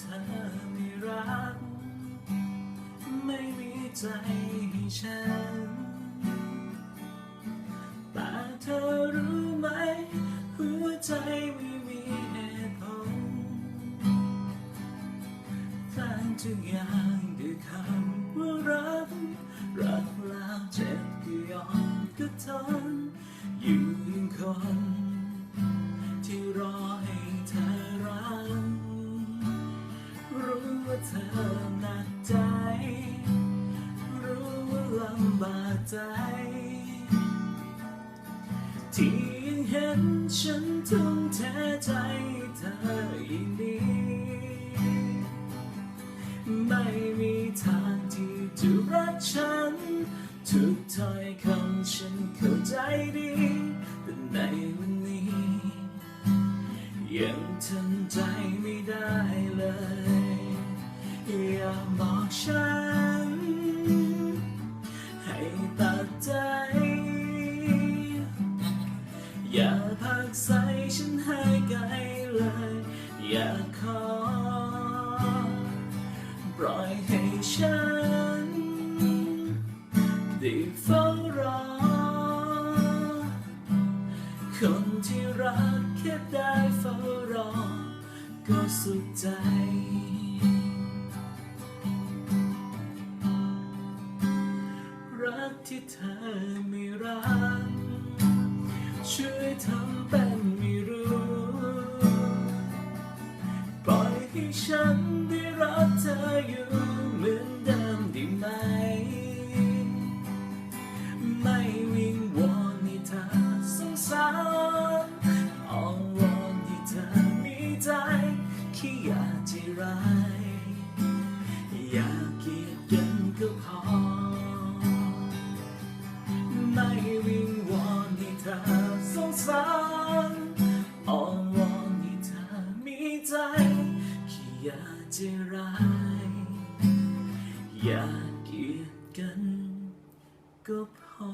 ธอไม่รัก ไม่มีใจให้ฉัน แต่เธอรู้ไหม หัวใจไม่มีเหตุผลแฝงทุกอย่างด้วยคำว่ารัก รักแล้วเจ็บก็ยอมก็ทนอยู่ยังคน ใจ ที่ยังเห็นฉันทุ่มเทใจเธออย่างนี้ ไม่มีทางที่จะรักฉัน ทุกถ้อยคำฉันเข้าใจดี แต่ในวันนี้ ยังทำใจไม่ได้เลย อย่าบอกฉัน อย่าพักใส่ฉันให้ไกลเลย อย่าขอ ปล่อยให้ฉันได้เฝ้ารอ คนที่รักแค่ได้เฝ้ารอ ก็สุขใจ ให้ฉันได้รักเธออยู่เหมือนเดิมได้ไหม ไม่วิงวอนให้เธอสงสารอ้อนวอนให้เธอมีใจแค่อยากจะร้ายอยากเกลียดกันก็พอ ไม่วิงวอนให้เธอสงสาร อย่าใจร้าย อย่าเกลียดกันก็พอ